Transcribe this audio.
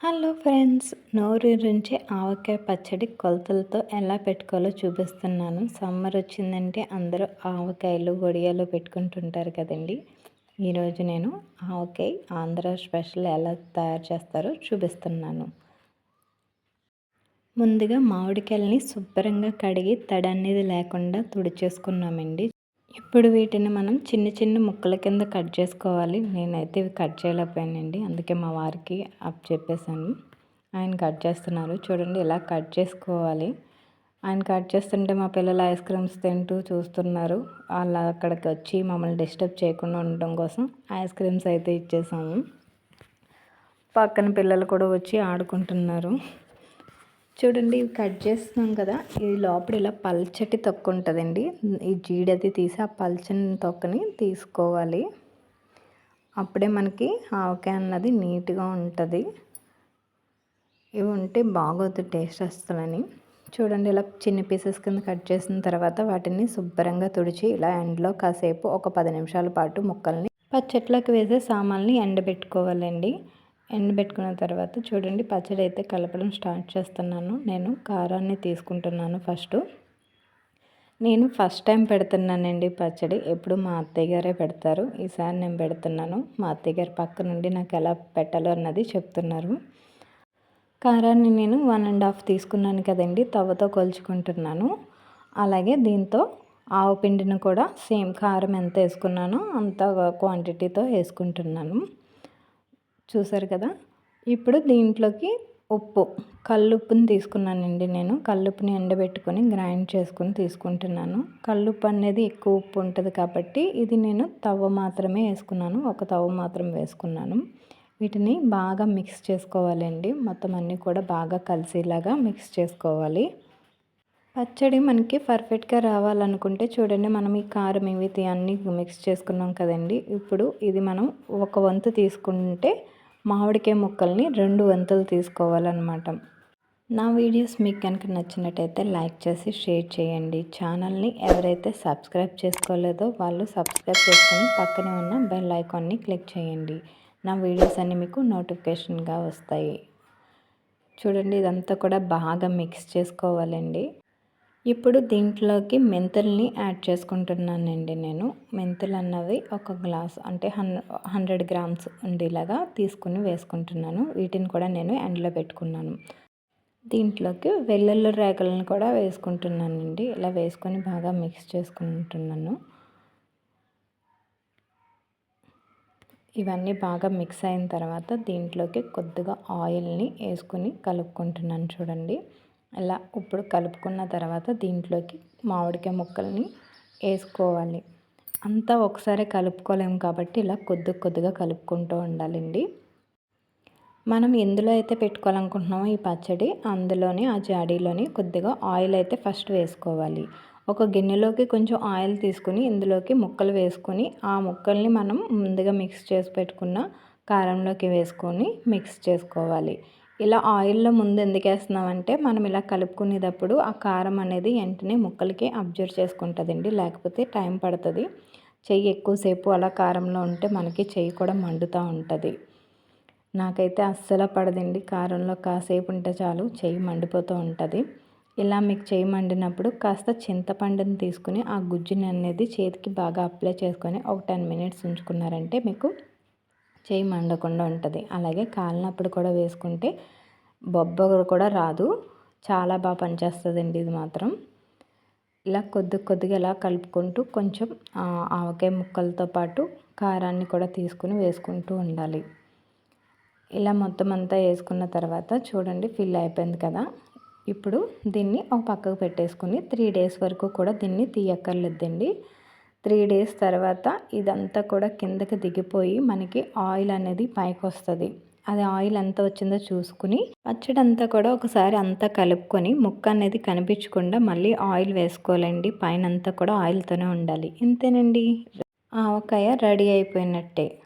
Hello friends నోరు నుంచి ఆవకాయ పచ్చడి కొలతలతో ఎలా పెట్టుకోవాలో చూపిస్తున్నాను. సమ్మర్ వచ్చిందంటే అందరూ ఆవకాయలు గొడియాలు పెట్టుకుంటుంటారు కదండి. ఈరోజు నేను ఆవకాయ ఆంధ్ర స్పెషల్ ఎలా తయారు చేస్తారో చూపిస్తున్నాను. ముందుగా మామిడికాయలని శుభ్రంగా కడిగి తడి అనేది లేకుండా తుడిచేసుకున్నామండి. ఇప్పుడు వీటిని మనం చిన్న చిన్న ముక్కల కింద కట్ చేసుకోవాలి. నేనైతే ఇవి కట్ చేయలేకపోయానండి. అందుకే మా వారికి అప్ చెప్పేశాను. ఆయన కట్ చేస్తున్నారు. చూడండి ఇలా కట్ చేసుకోవాలి. ఆయన కట్ చేస్తుంటే మా పిల్లలు ఐస్ క్రీమ్స్ తింటూ చూస్తున్నారు. వాళ్ళు అక్కడికి వచ్చి మమ్మల్ని డిస్టర్బ్ చేయకుండా ఉండడం కోసం ఐస్ క్రీమ్స్ అయితే ఇచ్చేసాము. పక్కన పిల్లలు కూడా వచ్చి ఆడుకుంటున్నారు. చూడండి ఇవి కట్ చేస్తున్నాం కదా. ఈ లోపల ఇలా పల్చటి తొక్క ఉంటుందండి. ఈ జీడది తీసి ఆ పల్చని తొక్కని తీసుకోవాలి. అప్పుడే మనకి ఆవకాయ అన్నది నీట్గా ఉంటుంది. ఇవి ఉంటే బాగోదు టేస్ట్ వస్తుందని చూడండి ఇలా చిన్న పీసెస్ కింద కట్ చేసిన తర్వాత వాటిని శుభ్రంగా తుడిచి ఇలా ఎండలో కాసేపు ఒక పది నిమిషాల పాటు ముక్కల్ని పచ్చట్లోకి వేసే సామాన్ని ఎండబెట్టుకోవాలండి. ఎండబెట్టుకున్న తర్వాత చూడండి పచ్చడి అయితే కలపడం స్టార్ట్ చేస్తున్నాను. నేను కారాన్ని తీసుకుంటున్నాను ఫస్ట్. నేను ఫస్ట్ టైం పెడుతున్నానండి పచ్చడి. ఎప్పుడు మా అత్తయ్య గారే పెడతారు. ఈసారి నేను పెడుతున్నాను. మా అత్తయ్య గారి పక్క నుండి నాకు ఎలా పెట్టాలో అన్నది చెప్తున్నారు. కారాన్ని నేను వన్ అండ్ హాఫ్ తీసుకున్నాను కదండి. తవ్వతో కొలుచుకుంటున్నాను. అలాగే దీంతో ఆవు పిండిని కూడా సేమ్ కారం ఎంత వేసుకున్నానో అంత క్వాంటిటీతో వేసుకుంటున్నాను. చూసారు కదా? ఇప్పుడు దీంట్లోకి ఉప్పు. కల్లుప్పుని తీసుకున్నానండి నేను. కల్లుప్పుని ఎండబెట్టుకొని గ్రైండ్ చేసుకుని తీసుకుంటున్నాను. కల్లుప్పు అనేది ఎక్కువ ఉప్పు ఉంటుంది కాబట్టి ఇది నేను తవ్వ మాత్రమే వేసుకున్నాను. ఒక తవ్వ మాత్రం వేసుకున్నాను. వీటిని బాగా మిక్స్ చేసుకోవాలండి. మొత్తం అన్నీ కూడా బాగా కలిసేలాగా మిక్స్ చేసుకోవాలి. పచ్చడి మనకి పర్ఫెక్ట్గా రావాలనుకుంటే చూడండి మనం ఈ కారం ఇవి అన్నీ మిక్స్ చేసుకున్నాం కదండి. ఇప్పుడు ఇది మనం ఒక వంతు తీసుకుంటే మామిడికాయ ముక్కల్ని రెండు వంతులు తీసుకోవాలన్నమాట. నా వీడియోస్ మీకు కనుక నచ్చినట్టయితే లైక్ చేసి షేర్ చేయండి. ఛానల్ని ఎవరైతే సబ్స్క్రైబ్ చేసుకోలేదో వాళ్ళు సబ్స్క్రైబ్ చేసుకొని పక్కనే ఉన్న బెల్ ఐకాన్ని క్లిక్ చేయండి. నా వీడియోస్ అన్నీ మీకు నోటిఫికేషన్గా వస్తాయి. చూడండి ఇదంతా కూడా బాగా మిక్స్ చేసుకోవాలండి. ఇప్పుడు దీంట్లోకి మెంతుల్ని యాడ్ చేసుకుంటున్నానండి నేను. మెంతులు అన్నవి ఒక గ్లాస్ అంటే హన్ హండ్రెడ్ గ్రామ్స్ ఉండేలాగా తీసుకుని వేసుకుంటున్నాను. వీటిని కూడా నేను ఎండలో పెట్టుకున్నాను. దీంట్లోకి వెల్లుల్లి రేకలను కూడా వేసుకుంటున్నానండి. ఇలా వేసుకొని బాగా మిక్స్ చేసుకుంటున్నాను. ఇవన్నీ బాగా మిక్స్ అయిన తర్వాత దీంట్లోకి కొద్దిగా ఆయిల్ని వేసుకొని కలుపుకుంటున్నాను చూడండి. ఇలా ఇప్పుడు కలుపుకున్న తర్వాత దీంట్లోకి మామిడికాయ ముక్కల్ని వేసుకోవాలి. అంతా ఒకసారి కలుపుకోలేము కాబట్టి ఇలా కొద్ది కొద్దిగా కలుపుకుంటూ ఉండాలండి. మనం ఎందులో అయితే పెట్టుకోవాలనుకుంటున్నామో ఈ పచ్చడి అందులోనే ఆ జాడీలోని కొద్దిగా ఆయిల్ అయితే ఫస్ట్ వేసుకోవాలి. ఒక గిన్నెలోకి కొంచెం ఆయిల్ తీసుకుని ఇందులోకి ముక్కలు వేసుకొని ఆ ముక్కల్ని మనం ముందుగా మిక్స్ చేసి పెట్టుకున్న కారంలోకి వేసుకొని మిక్స్ చేసుకోవాలి. ఇలా ఆయిల్లో ముందు ఎందుకు వేస్తున్నామంటే మనం ఇలా కలుపుకునేటప్పుడు ఆ కారం అనేది వెంటనే ముక్కలకి అబ్జర్వ్ చేసుకుంటుందండి. లేకపోతే టైం పడుతుంది. చెయ్యి ఎక్కువసేపు అలా కారంలో ఉంటే మనకి చెయ్యి కూడా మండుతూ ఉంటుంది. నాకైతే అస్సలు పడదండి. కారంలో కాసేపు ఉంటే చాలు చెయ్యి మండిపోతూ ఉంటుంది. ఇలా మీకు చెయ్యి మండినప్పుడు కాస్త చింతపండుని తీసుకుని ఆ గుజ్జుని అనేది చేతికి బాగా అప్లై చేసుకొని ఒక టెన్ మినిట్స్ ఉంచుకున్నారంటే మీకు చేయి మండకుండా ఉంటుంది. అలాగే కాలినప్పుడు కూడా వేసుకుంటే బొబ్బ కూడా రాదు. చాలా బాగా పనిచేస్తుందండి ఇది మాత్రం. ఇలా కొద్ది కొద్దిగా ఇలా కలుపుకుంటూ కొంచెం ఆవకాయ ముక్కలతో పాటు కారాన్ని కూడా తీసుకుని వేసుకుంటూ ఉండాలి. ఇలా మొత్తం అంతా వేసుకున్న తర్వాత చూడండి ఫిల్ అయిపోయింది కదా. ఇప్పుడు దీన్ని ఒక పక్కకు పెట్టేసుకుని త్రీ డేస్ వరకు కూడా దీన్ని తీయక్కర్లేదండి. త్రీ డేస్ తర్వాత ఇదంతా కూడా కిందకి దిగిపోయి మనకి ఆయిల్ అనేది పైకి వస్తుంది. అది ఆయిల్ ఎంత వచ్చిందో చూసుకుని పచ్చడి అంతా కూడా ఒకసారి అంతా కలుపుకొని ముక్క అనేది కనిపించకుండా మళ్ళీ ఆయిల్ వేసుకోవాలండి. పైన అంతా కూడా ఆయిల్తోనే ఉండాలి. ఇంతేనండి? ఆవకాయ రెడీ అయిపోయినట్టే.